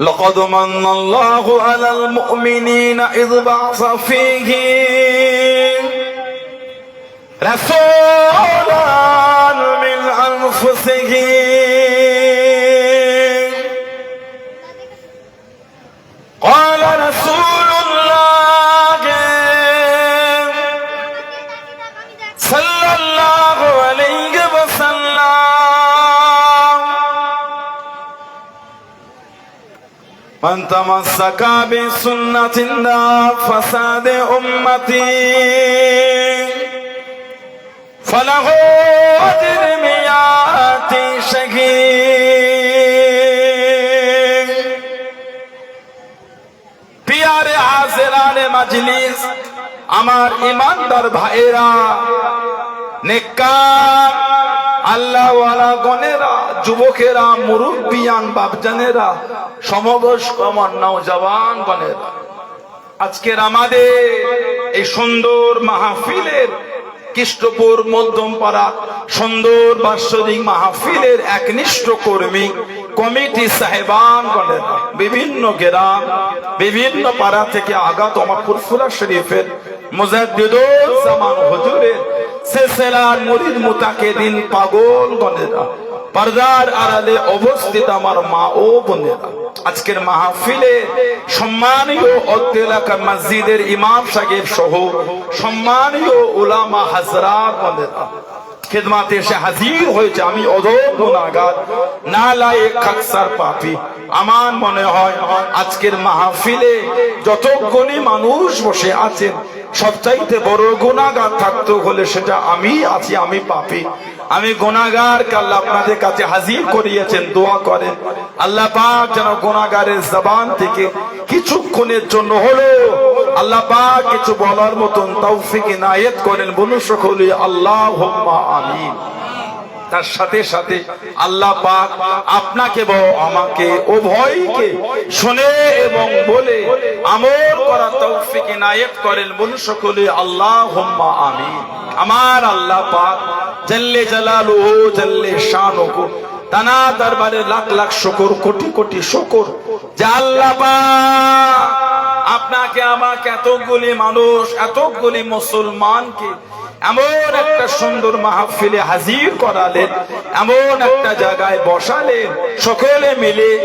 لقد من الله على المؤمنين إذ بعث فيهم رسولا من أنفسهم. من تمسك بسنة فساد أمتي فله أجر مئات شهيد পিয়ারে হাজেরানে মাজলিস আমার ইমানদার ভাইরা নেককার আল্লাহওয়ালা গণেরা, যুবকেরা, মুরব্বিয়ান, বাপজানেরা, সমবয়স্ক আমার নওজওয়ান গণেরা। আজকের আমাদের এই সুন্দর মাহফিলের কৃষ্টপুর মধ্যমপাড়া সুন্দর বাৎসরিক মাহফিলের একনিষ্ঠ কর্মী কমিটি সাহেবান গণের। বিভিন্ন গ্রাম, বিভিন্ন পাড়া থেকে আগাত আমার ফুরফুরা শরীফের মুজাদ্দিদুল জামান হুজুরের মুরিদ মুতাকিদিন পাগল গণেরা পর্দার আড়ালে অবস্থিত আমার মা ও বোনেরা। আজকের মাহফিলে সম্মানীয় মসজিদের ইমাম সাহেব সহ সম্মানীয় উলামা হাজরাত বোনেরা। খেদমাতে এসে হাজির হয়েছে, আমি না খাকসার পাপি। আমার মনে হয়, আজকের মাহফিলে যতক্ষণই মানুষ বসে আছেন সবচাইতে বড় গুণাগার থাকতো হলে সেটা আমি আছি, আমি পাপি। আমি গুণাগার আল্লাহ আপনাদের কাছে হাজির করিয়েছেন, দোয়া করেন। আল্লাহ পাক যেন গুণাগারের জবান থেকে কিছুক্ষণের জন্য হলো আল্লাহ পাক কিছু বলার মতন তৌফিক ইনায়েত করেন। বলুন সকলে আল্লাহ আমিন। তার সাথে সাথে আল্লাহ পাক আপনাকে বো আমাকে উভয়কে শুনে এবং বলে আমল করা তৌফিক ইনায়েত করেন বলুন সকলে আল্লাহ আমিন। আমার আল্লাহ পাক জল্লে জালালুহু জল্লে শানুহু তানা দরবারে লাখ লাখ শুকর, কোটি কোটি শুকর। যে আল্লাহ পাক আপনাকে আমাকে এতগুলি মানুষ, এতগুলি মুসলমানকে এমন একটা সুন্দর মাহফিলে হাজির করালেন এমন একটা জায়গায় বসালেন সকলে মিলে